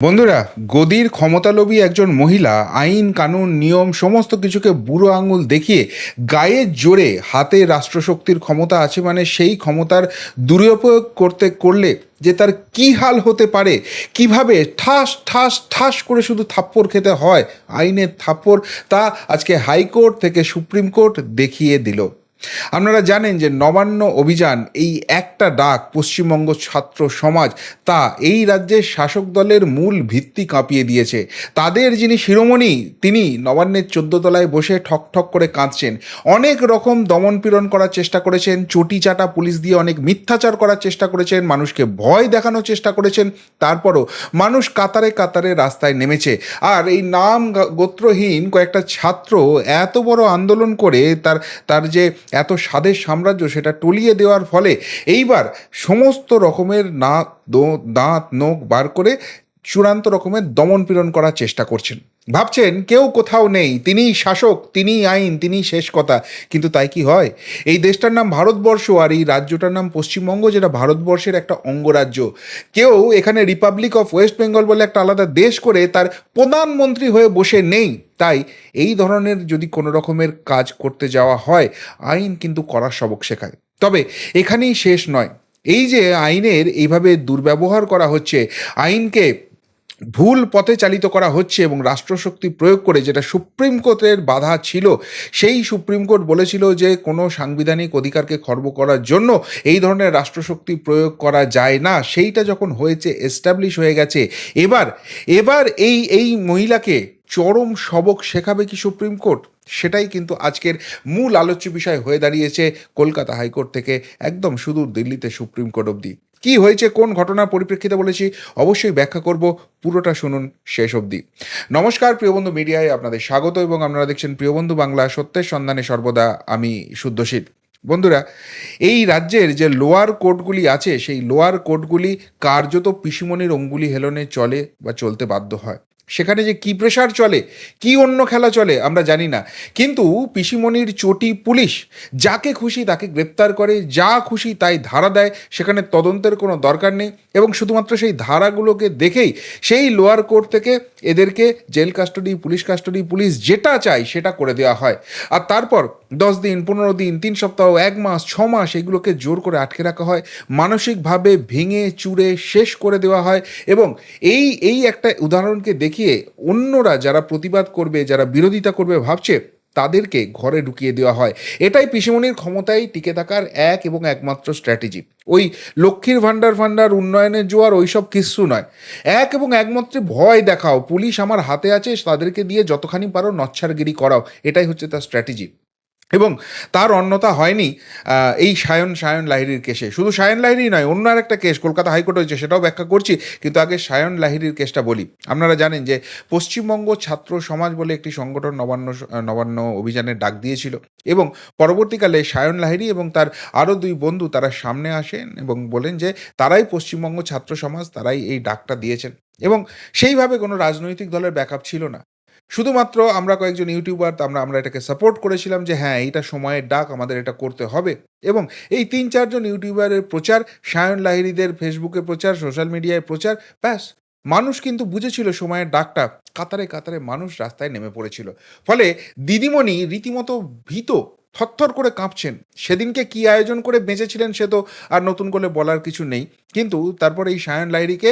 বন্ধুরা, গদির ক্ষমতালোভী একজন মহিলা, আইন, কানুন, নিয়ম, সমস্ত কিছুকে বুড়ো আঙুল দেখিয়ে গায়ের জোরে হাতে রাষ্ট্রশক্তির ক্ষমতা আছে মানে সেই ক্ষমতার দুরুপয়োগ করতে, করলে যে তার কি হাল হতে পারে, কীভাবে ঠাস ঠাস ঠাস করে শুধু থাপ্পড় খেতে হয়, আইনের থাপ্পড় তা আজকে হাইকোর্ট থেকে সুপ্রিম কোর্ট দেখিয়ে দিল। আপনারা জানেন যে নবান্ন অভিযান, এই একটা ডাক পশ্চিমবঙ্গ ছাত্র সমাজ, তা এই রাজ্যের শাসক দলের মূল ভিত্তি কাঁপিয়ে দিয়েছে। তাদের যিনি শিরোমণি, তিনি নবান্নের চোদ্দ তলায় বসে ঠক ঠক করে কাঁদছেন। অনেক রকম দমন পীড়ন করার চেষ্টা করেছেন, চটি চাটা পুলিশ দিয়ে অনেক মিথ্যাচার করার চেষ্টা করেছেন, মানুষকে ভয় দেখানোর চেষ্টা করেছেন, তারপরও মানুষ কাতারে কাতারে রাস্তায় নেমেছে। আর এই নাম গোত্রহীন কয়েকটা ছাত্র এত বড় আন্দোলন করে তার তার যে এত স্বাদের সাম্রাজ্য সেটা টলিয়ে দেওয়ার ফলে এইবার সমস্ত রকমের না দাঁত, নখ বার করে চূড়ান্ত রকমের দমন পীড়ন করার চেষ্টা করছেন। ভাবছেন কেউ কোথাও নেই, তিনিই শাসক, তিনিই আইন, তিনিই শেষ কথা। কিন্তু তাই কি হয়? এই দেশটার নাম ভারতবর্ষ আর এই রাজ্যটার নাম পশ্চিমবঙ্গ, যেটা ভারতবর্ষের একটা অঙ্গরাজ্য। কেউ এখানে রিপাবলিক অফ ওয়েস্ট বেঙ্গল বলে একটা আলাদা দেশ করে তার প্রধানমন্ত্রী হয়ে বসে নেই। তাই এই ধরনের যদি কোনো রকমের কাজ করতে যাওয়া হয়, আইন কিন্তু করার সবক শেখায়। তবে এখানেই শেষ নয়। এই যে আইনের এইভাবে দুর্ব্যবহার করা হচ্ছে, আইনকে ভুল পথে চালিত করা হচ্ছে এবং রাষ্ট্রশক্তি প্রয়োগ করে যেটা সুপ্রিম কোর্টের বাধা ছিল, সেই সুপ্রিম কোর্ট বলেছিল যে কোনো সাংবিধানিক অধিকারকে খর্ব করার জন্য এই ধরনের রাষ্ট্রশক্তি প্রয়োগ করা যায় না। সেইটা যখন হয়েছে এস্টাবলিশ হয়ে গেছে। এবার এবার এই এই মহিলাকে চরম সবক শেখাবে কি সুপ্রিম কোর্ট? সেটাই কিন্তু আজকের মূল আলোচ্য বিষয় হয়ে দাঁড়িয়েছে কলকাতা হাইকোর্ট থেকে একদম সুদূর দিল্লিতে সুপ্রিম কোর্ট অবধি। কি হয়েছে, কোন ঘটনার পরিপ্রেক্ষিতে বলেছি, অবশ্যই ব্যাখ্যা করব, পুরোটা শুনুন শেষ অবধি। নমস্কার, প্রিয়বন্ধু মিডিয়ায় আপনাদের স্বাগত এবং আপনারা দেখছেন প্রিয়বন্ধু বাংলা সত্যের সন্ধানে সর্বদা আমি শুদ্ধশীত বন্ধুরা, এই রাজ্যের যে লোয়ার কোর্টগুলি আছে, সেই লোয়ার কোর্টগুলি কার্যত পিসিমনির অঙ্গুলি হেলনে চলে বা চলতে বাধ্য হয়। সেখানে যে কি প্রেশার চলে, কি অন্য খেলা চলে, আমরা জানি না। কিন্তু পিসিমণির চটি পুলিশ যাকে খুশি তাকে গ্রেপ্তার করে, যা খুশি তাই ধারা দেয়, সেখানে তদন্তের কোনো দরকার নেই। এবং শুধুমাত্র সেই ধারাগুলোকে দেখেই, সেই লোয়ার কোর্ট থেকে এদেরকে jail custody police custody police যেটা চাই সেটা করে দেওয়া হয়। আর তারপর দশ দিন, পনেরো দিন, তিন সপ্তাহ, এক মাস, ছ মাস এগুলোকে জোর করে আটকে রাখা হয়। মানসিকভাবে ভেঙে চুরে শেষ করে দেওয়া হয়। এবং এই এই একটা উদাহরণকে দেখিয়ে অন্যরা যারা প্রতিবাদ করবে, যারা বিরোধিতা করবে ভাবছে, তাদেরকে ঘরে ঢুকিয়ে দেওয়া হয়। এটাই পিসিমনির ক্ষমতায় টিকে থাকার এক এবং একমাত্র স্ট্র্যাটেজি ওই লক্ষ্মীর ভাণ্ডার ভাণ্ডার, উন্নয়নের জোয়ার, ওইসব কিচ্ছু নয়। এক এবং একমাত্র ভয় দেখাও। পুলিশ আমার হাতে আছে, তাদেরকে দিয়ে যতখানি পারো নচ্ছারগিরি করাও। এটাই হচ্ছে তার স্ট্র্যাটেজি এবং তার অন্যতা হয়নি এই সায়ন সায়ন লাহিড়ির কেসে। শুধু সায়ন লাহিড়ি নয়, অন্য আর একটা কেস কলকাতা হাইকোর্ট হয়েছে, সেটাও ব্যাখ্যা করছি, কিন্তু আগে সায়ন লাহিড়ির কেসটা বলি। আপনারা জানেন যে পশ্চিমবঙ্গ ছাত্র সমাজ বলে একটি সংগঠন নবান্ন নবান্ন অভিযানের ডাক দিয়েছিল এবং পরবর্তীকালে সায়ন লাহিড়ি এবং তার আরও দুই বন্ধু তারা সামনে আসেন এবং বলেন যে তারাই পশ্চিমবঙ্গ ছাত্র সমাজ, তারাই এই ডাকটা দিয়েছেন। এবং সেইভাবে কোনো রাজনৈতিক দলের ব্যাকআপ ছিল না। শুধুমাত্র আমরা কয়েকজন ইউটিউবার আমরা আমরা এটাকে সাপোর্ট করেছিলাম যে হ্যাঁ এইটা সময়ের ডাক, আমাদের এটা করতে হবে। এবং এই তিন, চারজন ইউটিউবারের প্রচার, সায়ন লাহিরিদের ফেসবুকে প্রচার, সোশ্যাল মিডিয়ায় প্রচার, ব্যাস। মানুষ কিন্তু বুঝেছিল সময়ের ডাকটা, কাতারে কাতারে মানুষ রাস্তায় নেমে পড়েছিল। ফলে দিদিমণি রীতিমতো ভীত থরথর করে কাঁপছেন। সেদিনকে কি আয়োজন করে বেঁচেছিলেন সে তো আর নতুন করে বলার কিছু নেই। কিন্তু তারপরে এই সায়ন লাইরিকে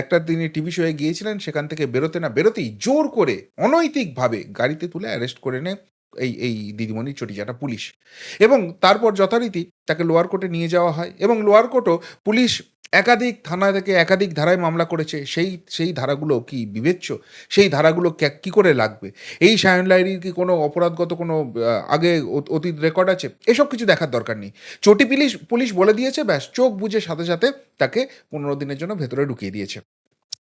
একটা তিনি টিভি শোয়ে গিয়েছিলেন, সেখান থেকে বেরোতে না বেরোতেই জোর করে অনৈতিকভাবে গাড়িতে তুলে অ্যারেস্ট করে নেয়। এই এই দিদিমণির চটিজাটা পুলিশ। এবং তারপর যথারীতি তাকে লোয়ার কোর্টে নিয়ে যাওয়া হয় এবং লোয়ার কোর্টও পুলিশ একাধিক থানা থেকে একাধিক ধারায় মামলা করেছে। সেই সেই ধারাগুলো কি বিবেচ্য? সেই ধারাগুলো কে- কি করে লাগবে? এই সায়ন লাইরির কি কোনো অপরাধগত কোনো আগে অত- অতীত রেকর্ড আছে? এসব কিছু দেখার দরকার নেই। চটি পুলিশ পুলিশ বলে দিয়েছে, ব্যাস, চোখ বুঝে সাথে সাথে তাকে পনেরো দিনের জন্য ভেতরে ঢুকিয়ে দিয়েছে।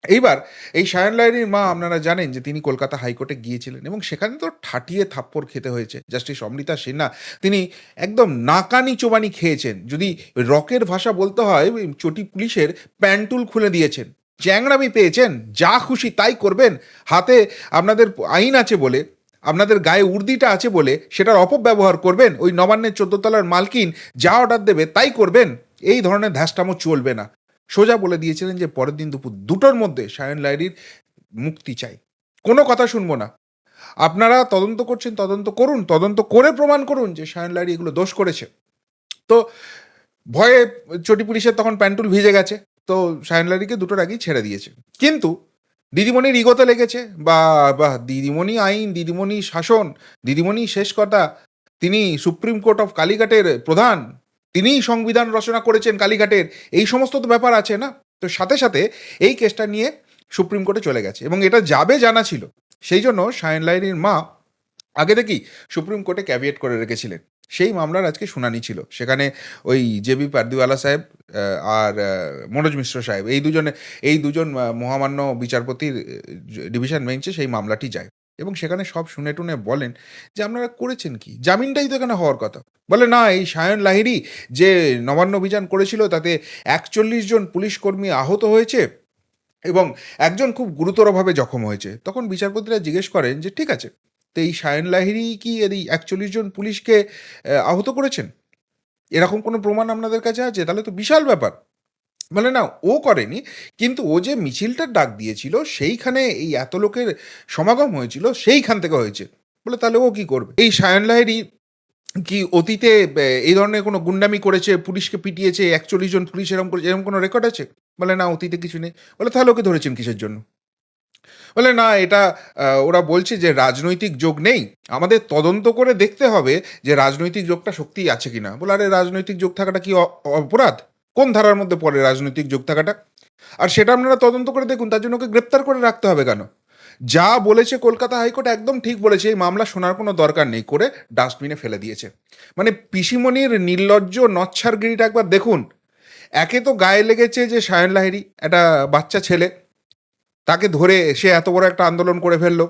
এইবার এই সায়ন লাইরির মা, আপনারা জানেন যে তিনি কলকাতা হাইকোর্টে গিয়েছিলেন এবং সেখানে তো ঠাটিয়ে থাপ্পড় খেতে হয়েছে। জাস্টিস অমৃতা সিনহা তিনি একদম নাকানি চোবানি খেয়েছেন। যদি রকের ভাষা বলতে হয় চটি পুলিশের প্যান্টুল খুলে দিয়েছেন। চ্যাংড়ামি পেয়েছেন, যা খুশি তাই করবেন। হাতে আপনাদের আইন আছে বলে, আপনাদের গায়ে উর্দিটা আছে বলে সেটার অপব্যবহার করবেন। ওই নবান্নের চোদ্দ তলার মালকিন যা অর্ডার দেবে তাই করবেন। এই ধরনের ধ্যাসটামো চলবে না। সোজা বলে দিয়েছিলেন যে পরের দিন দুপুর দুটোর মধ্যে সায়ন লাইরির মুক্তি চাই। কোনো কথা শুনব না। আপনারা তদন্ত করছেন, তদন্ত করুন, তদন্ত করে প্রমাণ করুন যে সায়ন লাইরি এগুলো দোষ করেছে। তো ভয়ে চটি পুলিশের তখন প্যান্টুল ভিজে গেছে, তো সায়ন লাইরিকে দুটোর আগেই ছেড়ে দিয়েছে। কিন্তু দিদিমণির ইগোতে লেগেছে বা বা দিদিমণি আইন, দিদিমণি শাসন, দিদিমণি শেষ কথা, তিনি সুপ্রিম কোর্ট অফ কালীঘাটের প্রধান তিনিই সংবিধান রচনা করেছেন কালীঘাটের। এই সমস্ত তো ব্যাপার আছে না? তো সাথে সাথে এই কেসটা নিয়ে সুপ্রিম কোর্টে চলে গেছে এবং এটা যাবে জানা ছিল। সেই জন্য সায়ন লাইনির মা আগে থেকেই সুপ্রিম কোর্টে ক্যাভিয়েট করে রেখেছিলেন। সেই মামলার আজকে শুনানি ছিল। সেখানে ওই জেবি পারদিওয়ালা সাহেব আর মনোজ মিশ্র সাহেব, এই দুজনে, এই দুজন মহামান্য বিচারপতির ডিভিশন বেঞ্চে সেই মামলাটি যায়। এবং সেখানে সব শুনে টুনে বলেন যে, আপনারা করেছেন কি? জামিনটাই তো এখানে হওয়ার কথা। বলে, না, এই সায়ন লাহিড়ী যে নবান্ন অভিযান করেছিল, তাতে একচল্লিশ জন পুলিশ কর্মী আহত হয়েছে এবং একজন খুব গুরুতরভাবে জখম হয়েছে। তখন বিচারপতিরা জিজ্ঞেস করেন যে, ঠিক আছে, তো এই সায়ন লাহিড়ী কি এই একচল্লিশ জন পুলিশকে আহত করেছেন? এরকম কোনো প্রমাণ আপনাদের কাছে আছে? তাহলে তো বিশাল ব্যাপার। বলে না, ও করেনি, কিন্তু ও যে মিছিলটার ডাক দিয়েছিল, সেইখানে এই এত লোকের সমাগম হয়েছিল, সেইখান থেকে হয়েছে। বলে তাহলে ও কি করবে? এই সায়ন লাহিড়ী কি অতীতে এই ধরনের কোনো গুন্ডামি করেছে, পুলিশকে পিটিয়েছে, একচল্লিশ জন পুলিশ এরকম করেছে এরকম কোনো রেকর্ড আছে? বলে না, অতীতে কিছু নেই। বলে তাহলে ওকে ধরেছেন কিসের জন্য? বলে না, এটা ওরা বলছে যে রাজনৈতিক যোগ নেই। আমাদের তদন্ত করে দেখতে হবে যে রাজনৈতিক যোগটা সত্যিই আছে কিনা। বলে আরে রাজনৈতিক যোগ থাকাটা কি অপরাধ? কোন ধারার মধ্যে পড়ে রাজনৈতিক যোগ থাকাটা? আর সেটা আপনারা তদন্ত করে দেখুন, তার জন্য ওকে গ্রেপ্তার করে রাখতে হবে কেন? যা বলেছে কলকাতা হাইকোর্ট একদম ঠিক বলেছে, এই মামলা শোনার কোনো দরকার নেই, করে ডাস্টবিনে ফেলে দিয়েছে। মানে পিসিমণির নির্লজ্জ নচ্ছারগিরিটা একবার দেখুন। একে তো গায়ে লেগেছে যে সায়ন লাহিড়ী, একটা বাচ্চা ছেলে, তাকে ধরে সে এত বড় একটা আন্দোলন করে ফেলল।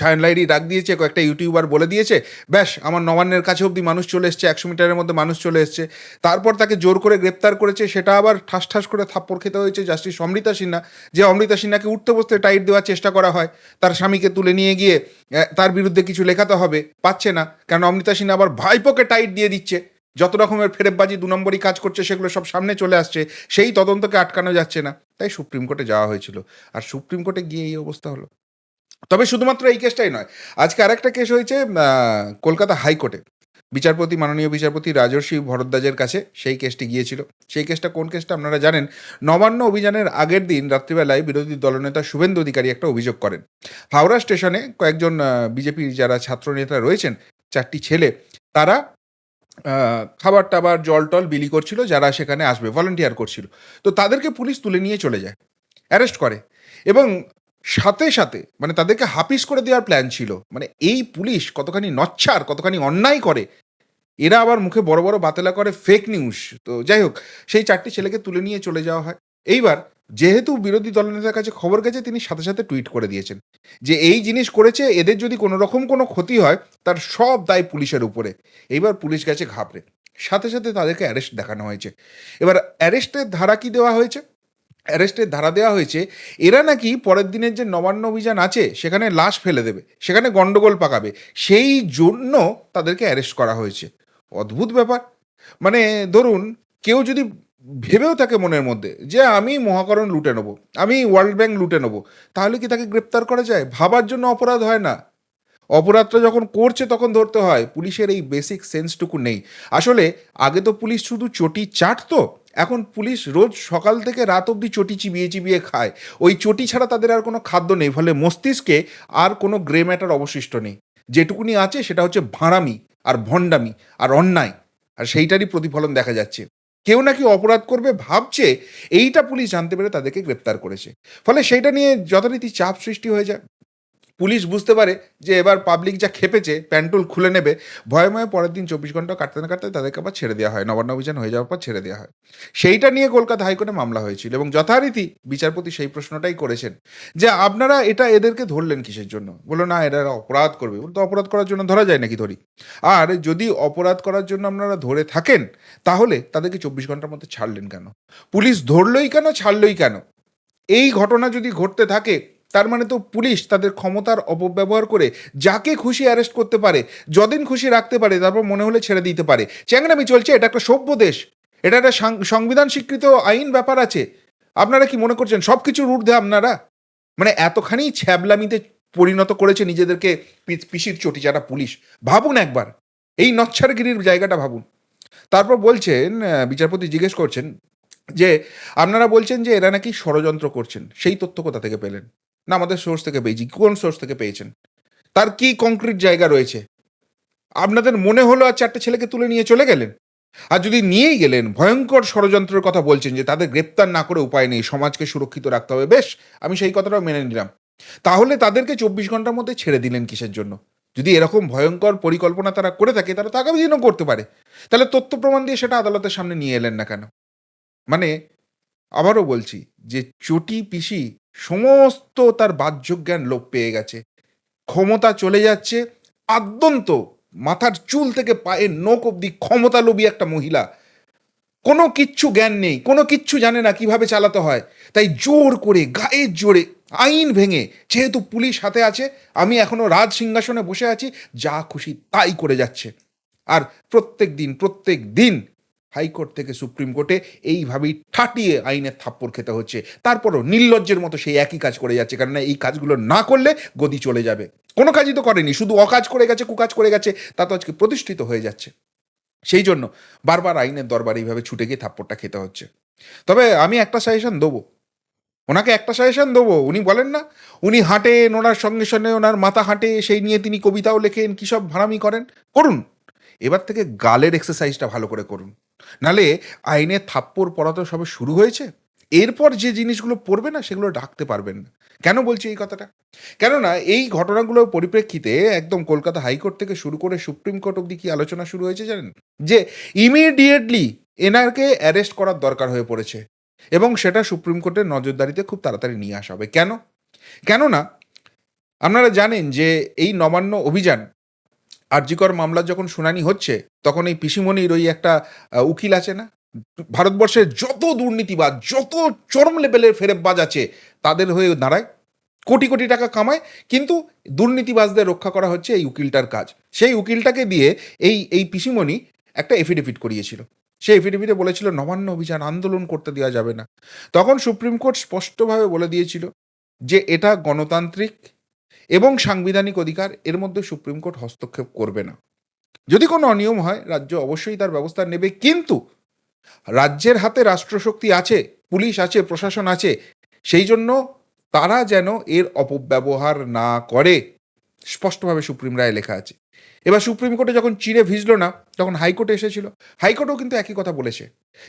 সায়ন লাইরি ডাক দিয়েছে, কয়েকটা ইউটিউবার বলে দিয়েছে, ব্যাস, আমার নবান্নের কাছে অবধি মানুষ চলে এসছে, একশো মিটারের মধ্যে মানুষ চলে এসছে। তারপর তাকে জোর করে গ্রেপ্তার করেছে, সেটা আবার ঠাস ঠাস করে থাপ্পড় খেতে হয়েছে জাস্টিস অমৃতা সিনহা, যে অমৃতা সিনহাকে উঠতে বসতে টাইট দেওয়ার চেষ্টা করা হয়, তার স্বামীকে তুলে নিয়ে গিয়ে তার বিরুদ্ধে কিছু লেখাতে হবে, পাচ্ছে না, কারণ অমৃতা সিনহা আবার ভাইপোকে টাইট দিয়ে দিচ্ছে। যত রকমের ফেরেববাজি দু নম্বরই কাজ করছে, সেগুলো সব সামনে চলে আসছে, সেই তদন্তকে আটকানো যাচ্ছে না। তাই সুপ্রিম কোর্টে যাওয়া হয়েছিল। আর সুপ্রিম কোর্টে গিয়ে এই অবস্থা হলো। তবে শুধুমাত্র এই কেসটাই নয়। আজকে আরেকটা কেস হয়েছে কলকাতা হাইকোর্টে। বিচারপতি, মাননীয় বিচারপতি রাজর্ষি ভরদ্বাজের কাছে সেই কেসটি গিয়েছিল। সেই কেসটা কোন কেসটা আপনারা জানেন? নবান্ন অভিযানের আগের দিন রাত্রিবেলায় বিরোধী দলনেতা শুভেন্দু অধিকারী একটা অভিযোগ করেন। হাওড়া স্টেশনে কয়েকজন বিজেপির যারা ছাত্রনেতা রয়েছেন, চারটি ছেলে, তারা খাবার টাবার, জল টল বিলি করছিল, যারা সেখানে আসবে ভলান্টিয়ার করছিল। তো তাদেরকে পুলিশ তুলে নিয়ে চলে যায় অ্যারেস্ট করে। এবং সাথে সাথে মানে তাদেরকে হাপিস করে দেওয়ার প্ল্যান ছিল। মানে এই পুলিশ কতখানি নচ্ছার, কতখানি অন্যায় করে, এরা আবার মুখে বড় বড় বাতেলা করে ফেক নিউজ তো যাই হোক, সেই চারটি ছেলেকে তুলে নিয়ে চলে যাওয়া হয়। এইবার যেহেতু বিরোধী দলনেতার কাছে খবর গেছে, তিনি সাথে সাথে টুইট করে দিয়েছেন যে এই জিনিস করেছে, এদের যদি কোনো রকম কোনো ক্ষতি হয়, তার সব দায় পুলিশের উপরে। এইবার পুলিশ গেছে ঘাবড়ে। সাথে সাথে তাদেরকে অ্যারেস্ট দেখানো হয়েছে। এবার অ্যারেস্টের ধারা কি দেওয়া হয়েছে? অ্যারেস্টের ধারা দেওয়া হয়েছে, এরা নাকি পরের দিনের যে নবান্ন অভিযান আছে, সেখানে লাশ ফেলে দেবে, সেখানে গন্ডগোল পাকাবে, সেই জন্য তাদেরকে অ্যারেস্ট করা হয়েছে। অদ্ভুত ব্যাপার। মানে ধরুন, কেউ যদি ভেবেও থাকে মনের মধ্যে যে, আমি মহাকরণ লুটে নেব, আমি ওয়ার্ল্ড ব্যাংক লুটে নেব তাহলে কি তাকে গ্রেপ্তার করা যায়? ভাবার জন্য অপরাধ হয় না। অপরাধটা যখন করছে, তখন ধরতে হয়, পুলিশের এই বেসিক সেন্সটুকু নেই। আসলে, আগে তো পুলিশ শুধু চটি চাটতো এখন পুলিশ রোজ সকাল থেকে রাত অবধি চটি চিবিয়ে চিবিয়ে খায়। ওই চটি ছাড়া তাদের আর কোনো খাদ্য নেই, ফলে মস্তিষ্কে আর কোনো গ্রে ম্যাটার অবশিষ্ট নেই। যেটুকুনি আছে সেটা হচ্ছে ভাঁড়ামি আর ভণ্ডামি আর অন্যায়, আর সেইটারই প্রতিফলন দেখা যাচ্ছে। কেউ নাকি অপরাধ করবে ভাবছে এইটা পুলিশ জানতে পেরে তাদেরকে গ্রেপ্তার করেছে। ফলে সেইটা নিয়ে যথারীতি চাপ সৃষ্টি হয়ে যায়। পুলিশ বুঝতে পারে যে এবার পাবলিক যা খেপেছে প্যান্টুল খুলে নেবে, ভয়ে ভয়ে পরের দিন চব্বিশ ঘণ্টা কাটতে না কাটতে তাদেরকে আবার ছেড়ে দেওয়া হয়, নবান্ন অভিযান হয়ে যাওয়ার পর ছেড়ে দেওয়া হয়। সেইটা নিয়ে কলকাতা হাইকোর্টে মামলা হয়েছিল এবং যথারীতি বিচারপতি সেই প্রশ্নটাই করেছেন যে আপনারা এটা এদেরকে ধরলেন কিসের জন্য? বলল, না, এরা অপরাধ করবে। বলতো অপরাধ করার জন্য ধরা যায় নাকি ধরি? আর যদি অপরাধ করার জন্য আপনারা ধরে থাকেন, তাহলে তাদেরকে চব্বিশ ঘণ্টার মধ্যে ছাড়লেন কেন? পুলিশ ধরলই কেন, ছাড়লই কেন? এই ঘটনা যদি ঘটতে থাকে তার মানে তো পুলিশ তাদের ক্ষমতার অপব্যবহার করে যাকে খুশি অ্যারেস্ট করতে পারে যদিন খুশি রাখতে পারে, তারপর মনে হলে ছেড়ে দিতে পারে। চ্যাংরামি চলছে, এটা একটা সভ্য দেশ। এটা একটা সংবিধান স্বীকৃত আইন ব্যাপার আছে। আপনারা কি মনে করছেন সব কিছুর ঊর্ধ্বে আপনারা? মানে এতখানি ছ্যাবলামিতে পরিণত করেছে নিজেদেরকে পিসির চটি যারা পুলিশ। ভাবুন একবার। এই নচ্ছারগিরির জায়গাটা ভাবুন। তারপর বলছেন বিচারপতি জিজ্ঞেস করছেন যে, আপনারা বলছেন যে এরা নাকি ষড়যন্ত্র করছেন, সেই তথ্য কোথা থেকে পেলেন? না আমাদের সোর্স থেকে পেয়েছি। কোন সোর্স থেকে পেয়েছেন? তার কি কংক্রিট জায়গা রয়েছে? আপনাদের মনে হলো আর চারটে ছেলেকে তুলে নিয়ে চলে গেলেন? আর যদি নিয়েই গেলেন, ভয়ঙ্কর ষড়যন্ত্রের কথা বলছেন যে তাদের গ্রেপ্তার না করে উপায় নেই, সমাজকে সুরক্ষিত রাখতে হবে। বেশ, আমি সেই কথাটাও মেনে নিলাম। তাহলে তাদেরকে চব্বিশ ঘণ্টার মধ্যে ছেড়ে দিলেন কিসের জন্য? যদি এরকম ভয়ঙ্কর পরিকল্পনা তারা করে থাকে, তারা তো আগামী দিনও করতে পারে। তাহলে তথ্য প্রমাণ দিয়ে সেটা আদালতের সামনে নিয়ে এলেন না কেন? মানে আবারও বলছি যে চটি পিসি সমস্ত তার বাহ্য জ্ঞান লোপ পেয়ে গেছে। ক্ষমতা চলে যাচ্ছে, আদ্যন্ত মাথার চুল থেকে পায়ের নোক অব্দি ক্ষমতা লোভী একটা মহিলা। কোনো কিচ্ছু জ্ঞান নেই, কোনো কিচ্ছু জানে না কীভাবে চালাতে হয়। তাই জোর করে গায়ের জোরে, আইন ভেঙে, যেহেতু পুলিশ হাতে আছে, আমি এখনও রাজ সিংহাসনে বসে আছি, যা খুশি তাই করে যাচ্ছে। আর প্রত্যেক দিন প্রত্যেক দিন হাইকোর্ট থেকে সুপ্রিম কোর্টে এইভাবেই ঠাটিয়ে আইনের থাপ্পড় খেতে হচ্ছে। তারপরও নির্লজ্জের মতো সেই একই কাজ করে যাচ্ছে, কেননা এই কাজগুলো না করলে গদি চলে যাবে। কোনো কাজই তো করেনি, শুধু অকাজ করে গেছে, কুকাজ করে গেছে, তা তো আজকে প্রতিষ্ঠিত হয়ে যাচ্ছে। সেই জন্য বারবার আইনের দরবার এইভাবে ছুটে গিয়ে থাপ্পড়টা খেতে হচ্ছে। তবে আমি একটা সাজেশন দেবো। ওনাকে একটা সাজেশন দেবো, উনি বলেন না, উনি হাঁটেন, ওনার সঙ্গে সঙ্গে ওনার মাথা হাঁটে, সেই নিয়ে তিনি কবিতাও লেখেন, কী সব ভাড়ামি করেন। করুন। এবার থেকে গালের এক্সারসাইজটা ভালো করে করুন। নালে আইনে থাপ্পড় পড়া তো সবে শুরু হয়েছে। এরপর যে জিনিসগুলো পড়বে না, সেগুলো ডাকতে পারবেন না। কেন বলছি এই কথাটা? কেননা এই ঘটনাগুলোর পরিপ্রেক্ষিতে একদম কলকাতা হাইকোর্ট থেকে শুরু করে সুপ্রিম কোর্ট অব্দি কি আলোচনা শুরু হয়েছে জানেন? যে ইমিডিয়েটলি এনারকে অ্যারেস্ট করার দরকার হয়ে পড়েছে। এবং সেটা সুপ্রিম কোর্টের নজরদারিতে খুব তাড়াতাড়ি নিয়ে আসা হবে। কেন? কেননা আপনারা জানেন যে এই নবান্ন অভিযান আরজিকর মামলা যখন শুনানি হচ্ছে, তখন এই পিসিমণির ওই একটা উকিল আছে না? ভারতবর্ষের যত দুর্নীতিবাজ, যত চরম লেভেলের ফেরেববাজ আছে, তাদের হয়ে দাঁড়ায়, কোটি কোটি টাকা কামায়, কিন্তু দুর্নীতিবাজদের রক্ষা করা হচ্ছে এই উকিলটার কাজ। সেই উকিলটাকে দিয়ে এই এই পিসিমণি একটা এফিডেভিট করিয়েছিল। সেই এফিডেভিটে বলেছিল, নবান্ন অভিযান আন্দোলন করতে দেওয়া যাবে না। তখন সুপ্রিম কোর্ট স্পষ্টভাবে বলে দিয়েছিল যে, এটা গণতান্ত্রিক এবং সাংবিধানিক অধিকার এর মধ্যে সুপ্রিম কোর্ট হস্তক্ষেপ করবে না। যদি কোনো অনিয়ম হয়, রাজ্য অবশ্যই তার ব্যবস্থা নেবে। কিন্তু রাজ্যের হাতে রাষ্ট্রশক্তি আছে, পুলিশ আছে, প্রশাসন আছে, সেই জন্য তারা যেন এর অপব্যবহার না করে। স্পষ্টভাবে সুপ্রিম রায় লেখা আছে। এবার সুপ্রিম কোর্টে যখন চিড়ে ভিজলো না, তখন হাইকোর্টে এসেছিল। হাইকোর্টও কিন্তু একই কথা বলেছে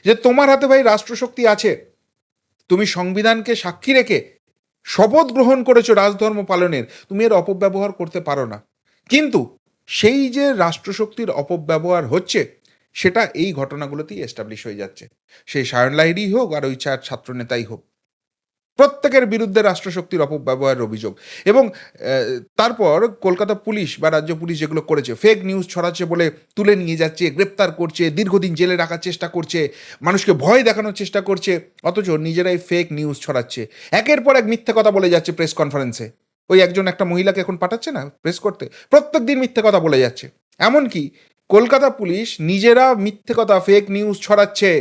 যে, তোমার হাতে ভাই রাষ্ট্রশক্তি আছে। তুমি সংবিধানকে সাক্ষী রেখে শপথ গ্রহণ করেছ রাজধর্ম পালনের, তুমি এর অপব্যবহার করতে পারো না। কিন্তু সেই যে রাষ্ট্রশক্তির অপব্যবহার হচ্ছে, সেটা এই ঘটনাগুলোতেই এস্টাবলিশ হয়ে যাচ্ছে। সেই সায়ন লাহিড়ি হোক আর ওই চার ছাত্রনেতাই হোক। প্রত্যেকের বিরুদ্ধে রাষ্ট্রশক্তির অপব্যবহারের অভিযোগ। এবং তারপর কলকাতা পুলিশ বা রাজ্য পুলিশ যেগুলো করেছে ফেক নিউজ ছড়াচ্ছে বলে তুলে নিয়ে যাচ্ছে, গ্রেপ্তার করছে, দীর্ঘদিন জেলে রাখার চেষ্টা করছে, মানুষকে ভয় দেখানোর চেষ্টা করছে, অথচ নিজেরাই ফেক নিউজ ছড়াচ্ছে। একের পর এক মিথ্যে কথা বলে যাচ্ছে প্রেস কনফারেন্সে ওই একজন একটা মহিলাকে এখন পাঠাচ্ছে না প্রেস করতে? প্রত্যেক দিন মিথ্যে কথা বলে যাচ্ছে। এমনকি কলকাতা পুলিশ নিজেরা মিথ্যে কথা ফেক নিউজ ছড়াচ্ছে।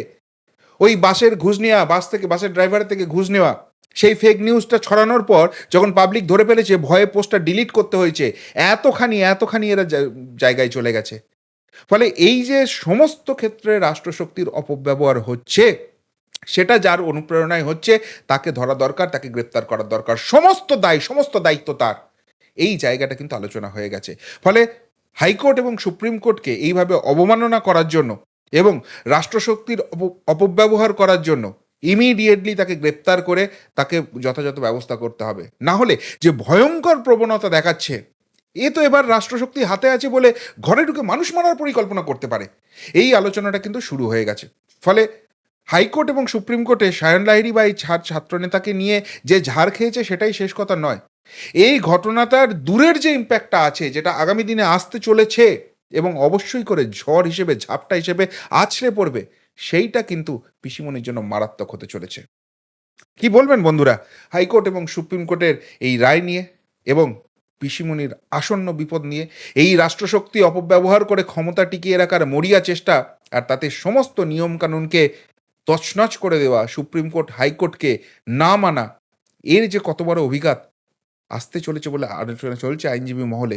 ওই বাসের ঘুষ নেওয়া, বাস থেকে, বাসের ড্রাইভারের থেকে ঘুষ নেওয়া সেই ফেক নিউজটা ছড়ানোর পর যখন পাবলিক ধরে ফেলেছে, ভয়ে পোস্টটা ডিলিট করতে হয়েছে, এতখানি এতখানি এরা জায়গায় চলে গেছে। ফলে এই যে সমস্ত ক্ষেত্রে রাষ্ট্রশক্তির অপব্যবহার হচ্ছে, সেটা যার অনুপ্রেরণায় হচ্ছে, তাকে ধরা দরকার, তাকে গ্রেপ্তার করার দরকার। সমস্ত দায়, সমস্ত দায়িত্ব তার। এই জায়গাটা কিন্তু আলোচনা হয়ে গেছে। ফলে হাইকোর্ট এবং সুপ্রিম কোর্টকে এইভাবে অবমাননা করার জন্য এবং রাষ্ট্রশক্তির অপ- অপব্যবহার করার জন্য ইমিডিয়েটলি তাকে গ্রেপ্তার করে তাকে যথাযথ ব্যবস্থা করতে হবে। না হলে যে ভয়ঙ্কর প্রবণতা দেখাচ্ছে, এ তো এবার রাষ্ট্রশক্তি হাতে আছে বলে ঘরে ঢুকে মানুষ মারার পরিকল্পনা করতে পারে। এই আলোচনাটা কিন্তু শুরু হয়ে গেছে। ফলে হাইকোর্ট এবং সুপ্রিম কোর্টে সায়ন লাহিড়ি বা এই ছাত্র ছাত্রনেতাকে নিয়ে যে ঝাড় খেয়েছে সেটাই শেষ কথা নয়। এই ঘটনাটার দূরের যে ইম্প্যাক্টটা আছে, যেটা আগামী দিনে আসতে চলেছে এবং অবশ্যই করে ঝড় হিসেবে, ঝাপটা হিসেবে আছড়ে পড়বে সেইটা কিন্তু পিসিমনির জন্য মারাত্মক হতে চলেছে। কি বলবেন বন্ধুরা? হাইকোর্ট এবং সুপ্রিম কোর্টের এই রায় নিয়ে এবং পিসিমনির আসন্ন বিপদ নিয়ে এই রাষ্ট্রশক্তি অপব্যবহার করে ক্ষমতা টিকিয়ে রাখার মরিয়া চেষ্টা আর তাতে সমস্ত নিয়মকানুনকে তছনছ করে দেওয়া সুপ্রিম কোর্ট হাইকোর্টকে না মানা, এর যে কত বড় অভিঘাত, আসতে চলেছে বলে আলোচনা চলছে আইনজীবী মহলে।